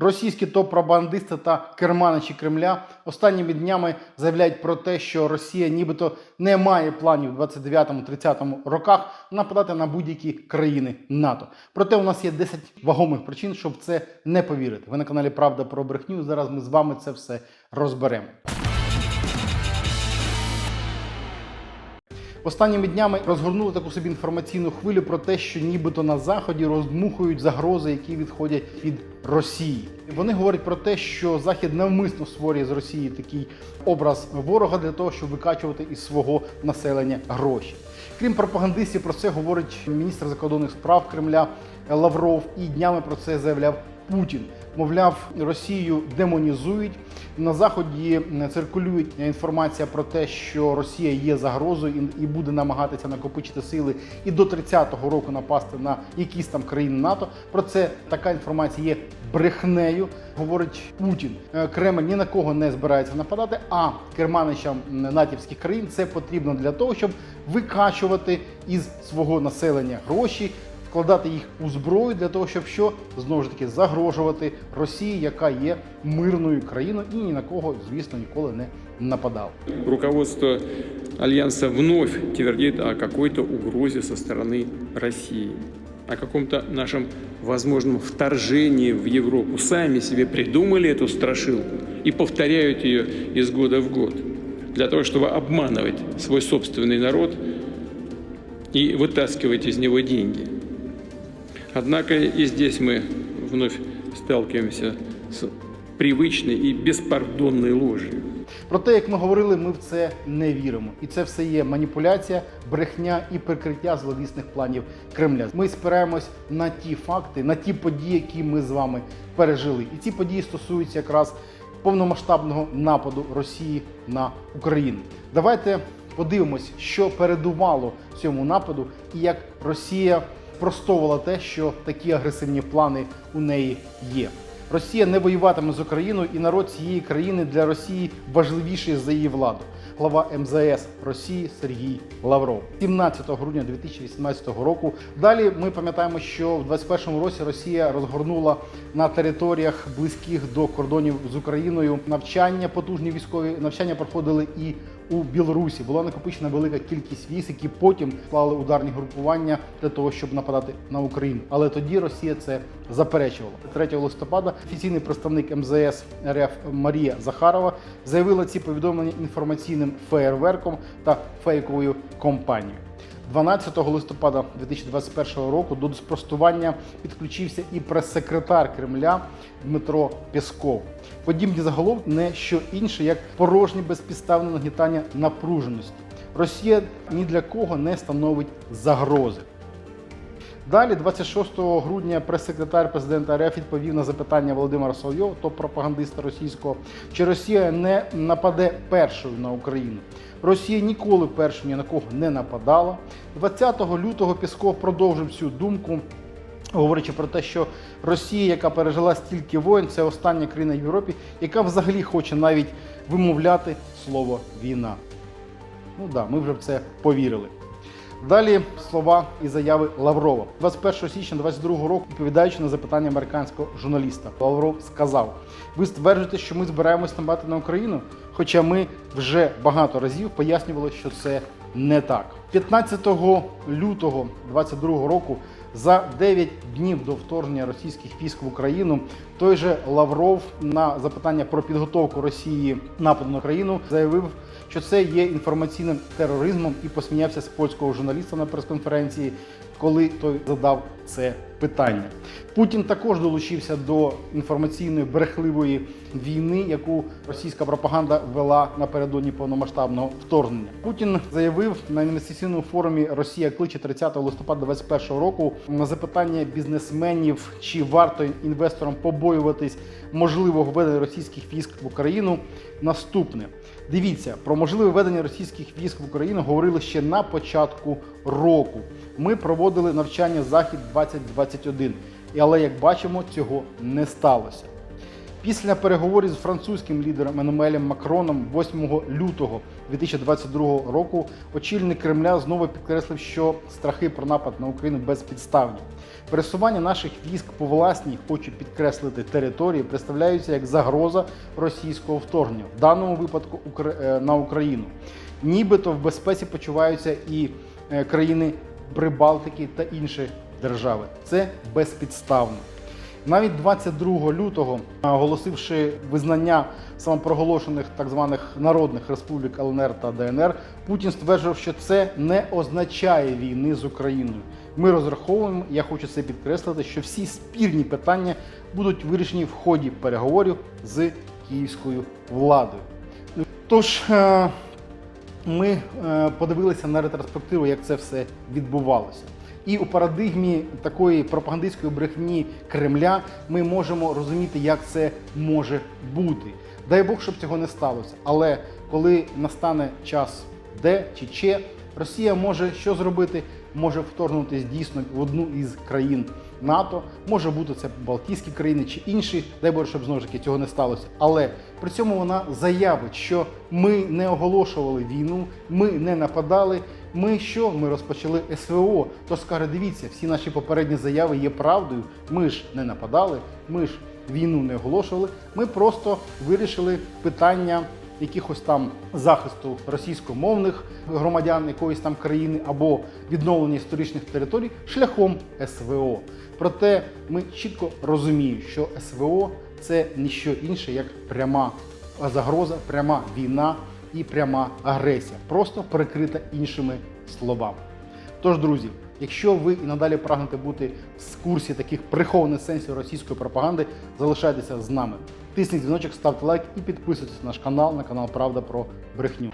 Російські топ-пропагандисти та керманичі Кремля останніми днями заявляють про те, що Росія нібито не має планів в 29-30 роках нападати на будь-які країни НАТО. Проте у нас є 10 вагомих причин, щоб це не повірити. Ви на каналі Правда про брехню. Зараз ми з вами це все розберемо. Останніми днями розгорнули таку собі інформаційну хвилю про те, що нібито на заході роздмухують загрози, які відходять від Росії. Вони говорять про те, що Захід навмисно створює з Росії такий образ ворога для того, щоб викачувати із свого населення гроші. Крім пропагандистів, про це говорить міністр закордонних справ Кремля Лавров, і днями про це заявляв Путін. Мовляв, Росію демонізують. На заході циркулює інформація про те, що Росія є загрозою і- і буде намагатися накопичити сили і до 30-го року напасти на якісь там країни НАТО. Про це така інформація є брехнею, говорить Путін. Е, Кремль ні на кого не збирається нападати. А керманичам натівських країн це потрібно для того, щоб викачувати із свого населення гроші вкладати їх у зброю для того, щоб що знову ж таки загрожувати Росії, яка є мирною країною і ні на кого, звісно, ніколи не нападала. Руководство Альянса вновь твердит о какой-то угрозе со стороны России, о каком-то нашем возможном вторжении в Европу. Сами себе придумали эту страшилку и повторяют ее из года в год для того, чтобы обманывать свой собственный народ и вытаскивать из него деньги. Однако и здесь мы вновь сталкиваемся с привычной и беспардонной ложью. Проте, як ми говорили, ми в це не віримо. І це все є маніпуляція, брехня і прикриття зловісних планів Кремля. Ми спираємось на ті факти, на ті події, які ми з вами пережили. І ці події стосуються якраз повномасштабного нападу Росії на Україну. Давайте подивимось, що передувало цьому нападу, і як Росія спростовувала те, що такі агресивні плани у неї є. Росія не воюватиме з Україною, і народ цієї країни для Росії важливіший за її владу. Глава МЗС Росії Сергій Лавров 17 грудня 2018 року. Далі ми пам'ятаємо, що в 21 році Росія розгорнула на територіях близьких до кордонів з Україною навчання, потужні військові навчання проходили і у Білорусі. Була накопичена велика кількість військ, які потім склали ударні групування для того, щоб нападати на Україну. Але тоді Росія це заперечувала. 3 листопада офіційний представник МЗС РФ Марія Захарова заявила ці повідомлення інформаційним феєрверком та фейковою компанією. 12 листопада 2021 року до спростування підключився і прес-секретар Кремля Дмитро Пєсков. Подібні заголовки не що інше, як порожнє безпідставне нагнітання напруженості. Росія ні для кого не становить загрози. Далі, 26 грудня, прес-секретар президента РФ відповів на запитання Володимира Соловйова, топ-пропагандиста російського, чи Росія не нападе першою на Україну. Росія ніколи першою ні на кого не нападала. 20 лютого Пісков продовжив цю думку. Говорячи про те, що Росія, яка пережила стільки воїн, це остання країна в Європі, яка взагалі хоче навіть вимовляти слово війна. Ну да, ми вже в це повірили. Далі слова і заяви Лаврова. 21 січня 2022 року, відповідаючи на запитання американського журналіста, Лавров сказав: Ви стверджуєте, що ми збираємось нападати на Україну? Хоча ми вже багато разів пояснювали, що це не так. 15 лютого 2022 року, за 9 днів до вторгнення російських військ в Україну, той же Лавров на запитання про підготовку Росії нападу на Україну заявив, що це є інформаційним тероризмом і посміявся з польського журналіста на прес-конференції, коли той задав це питання. Путін також долучився до інформаційної брехливої війни, яку російська пропаганда вела напередодні повномасштабного вторгнення. Путін заявив на інвестиційному форумі Росія кличе 30 листопада 2021 року на запитання бізнесменів, чи варто інвесторам побоюватись можливого введення російських військ в Україну. Наступне дивіться про можливе введення російських військ в Україну говорили ще на початку року. Ми проводили навчання Захід 2021, але як бачимо, цього не сталося. Після переговорів з французьким лідером Еммануелем Макроном 8 лютого 2022 року очільник Кремля знову підкреслив, що страхи про напад на Україну безпідставні. Пересування наших військ по власній, хочу підкреслити, території представляються як загроза російського вторгнення, в даному випадку е, на Україну. Нібито в безпеці почуваються і е, країни Прибалтики та інші держави. Це безпідставно. Навіть 22 лютого, оголосивши визнання самопроголошених так званих народних республік ЛНР та ДНР, Путін стверджував, що це не означає війни з Україною. Ми розраховуємо, я хочу це підкреслити, що всі спірні питання будуть вирішені в ході переговорів з київською владою. Тож е, ми е, подивилися на ретроспективу, як це все відбувалося. І у парадигмі такої пропагандистської брехні Кремля ми можемо розуміти, як це може бути. Дай Бог, щоб цього не сталося. Але коли настане час де чи че, Росія може що зробити? Може вторгнутися дійсно в одну із країн НАТО, може бути це Балтійські країни чи інші, дай Боже, щоб знову ж таки цього не сталося. Але при цьому вона заявить, що ми не оголошували війну, ми не нападали. Ми що? Ми розпочали СВО. Тож скаже, дивіться, всі наші попередні заяви є правдою. Ми ж не нападали, ми ж війну не оголошували. Ми просто вирішили питання якихось там захисту російськомовних громадян якоїсь там країни або відновлення історичних територій шляхом СВО. Проте ми чітко розуміємо, що СВО це ніщо інше як пряма загроза, пряма війна і пряма агресія, просто перекрита іншими словами. Тож, друзі, якщо ви і надалі прагнете бути в курсі таких прихованих сенсів російської пропаганди, залишайтеся з нами. Тисніть дзвіночок, ставте лайк і підписуйтесь на наш канал, на канал Правда про брехню.